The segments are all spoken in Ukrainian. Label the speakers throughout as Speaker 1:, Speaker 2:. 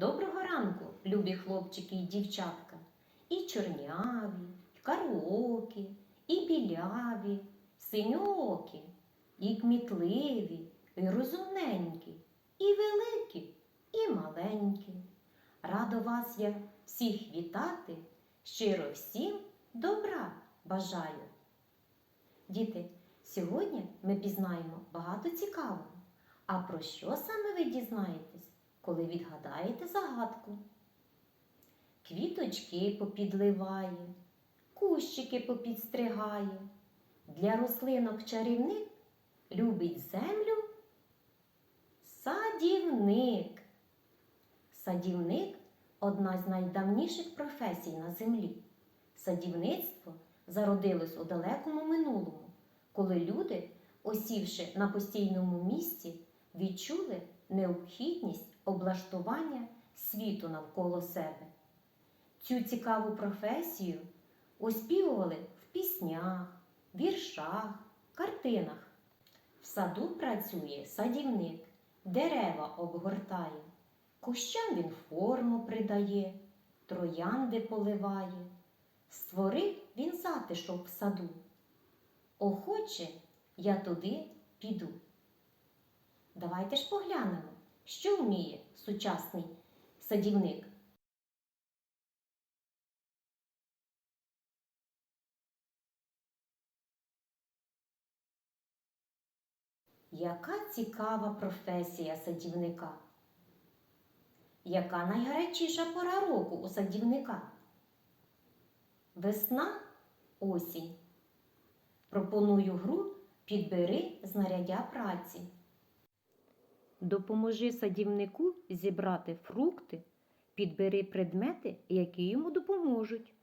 Speaker 1: Доброго ранку, любі хлопчики і дівчатка. І чорняві, і кароокі, і біляві, синьоокі, і кмітливі, і розумненькі, і великі, і маленькі. Радо вас я всіх вітати, щиро всім добра бажаю. Діти, сьогодні ми пізнаємо багато цікавого. А про що саме ви дізнаєтесь, коли відгадаєте загадку? Квіточки попідливає, кущики попідстригає. Для рослинок чарівник любить землю садівник. Садівник одна з найдавніших професій на землі. Садівництво зародилось у далекому минулому, коли люди, осівши на постійному місці, відчули необхідність облаштування світу навколо себе. Цю цікаву професію оспівували в піснях, віршах, картинах. В саду працює садівник, дерева обгортає, кущам він форму придає, троянди поливає. Створив він затишок в саду. Охоче я туди піду. Давайте ж поглянемо, що вміє сучасний садівник. Яка цікава професія садівника? Яка найгарячіша пора року у садівника? Весна осінь. Пропоную гру підбери знаряддя праці. Допоможи садівнику зібрати фрукти, підбери предмети, які йому допоможуть.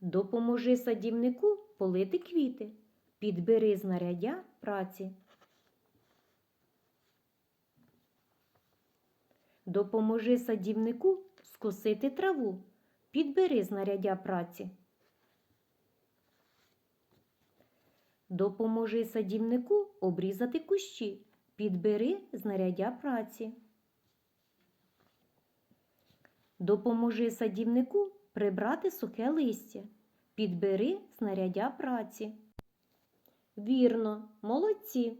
Speaker 1: Допоможи садівнику полити квіти, підбери знаряддя праці. Допоможи садівнику скосити траву, підбери знаряддя праці. Допоможи садівнику обрізати кущі, підбери знаряддя праці. Допоможи садівнику прибрати сухе листя, підбери знаряддя праці. Вірно, молодці.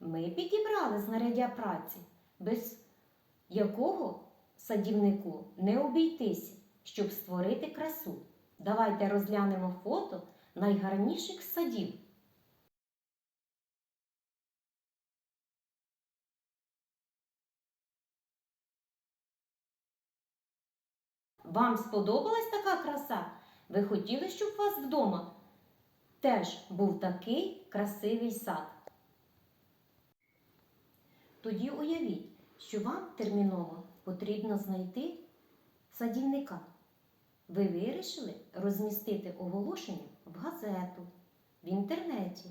Speaker 1: Ми підібрали знаряддя праці, без якого садівнику не обійтися, щоб створити красу. Давайте розглянемо фото найгарніших садів. Вам сподобалась така краса? Ви хотіли, щоб у вас вдома теж був такий красивий сад? Тоді уявіть, що вам терміново потрібно знайти садівника. Ви вирішили розмістити оголошення в газету, в інтернеті.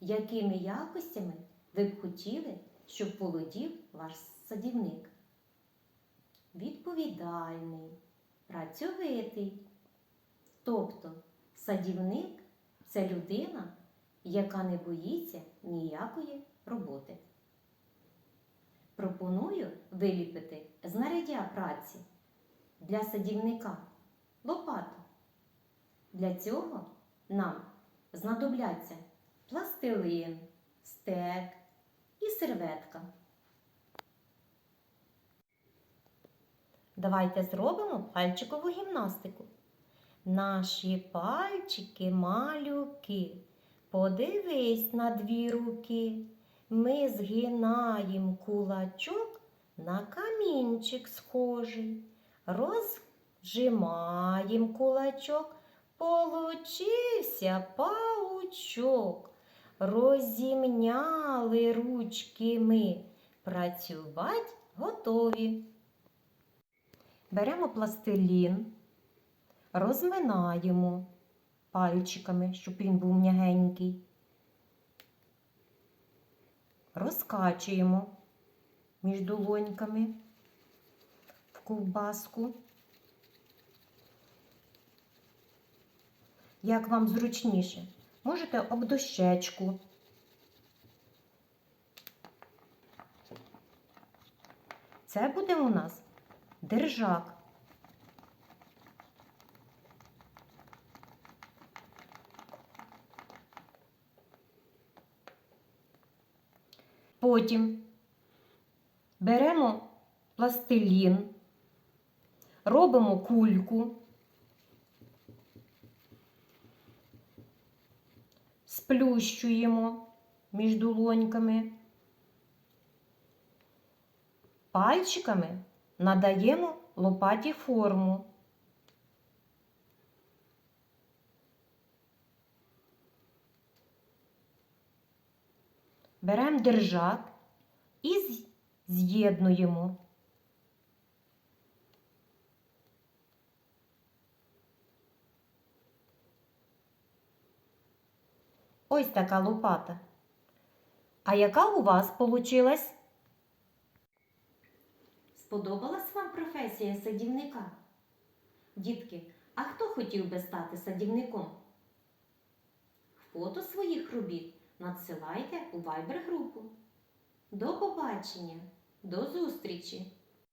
Speaker 1: Якими якостями ви б хотіли, щоб володів ваш садівник? Відповідальний, працьовитий. Тобто садівник це людина, яка не боїться ніякої роботи. Пропоную виліпити знаряддя праці для садівника лопату. Для цього нам знадобляться пластилин, стек і серветка. Давайте зробимо пальчикову гімнастику. Наші пальчики малюки, подивись на дві руки. Ми згинаємо кулачок на камінчик схожий. Розжимаємо кулачок, получився паучок. Розімняли ручки ми, працювати готові. Беремо пластилін, розминаємо пальчиками, щоб він був м'ягенький. Розкачуємо між долоньками в ковбаску. Як вам зручніше, можете об дощечку. Це буде у нас держак. Потім беремо пластилін, робимо кульку, сплющуємо між долоньками, пальчиками надаємо лопаті форму. Беремо держак і з'єднуємо. Ось така лопата. А яка у вас получилась? Сподобалась вам професія садівника? Дітки, а хто хотів би стати садівником? Фото своїх робіт надсилайте у Viber групу. До побачення, до зустрічі!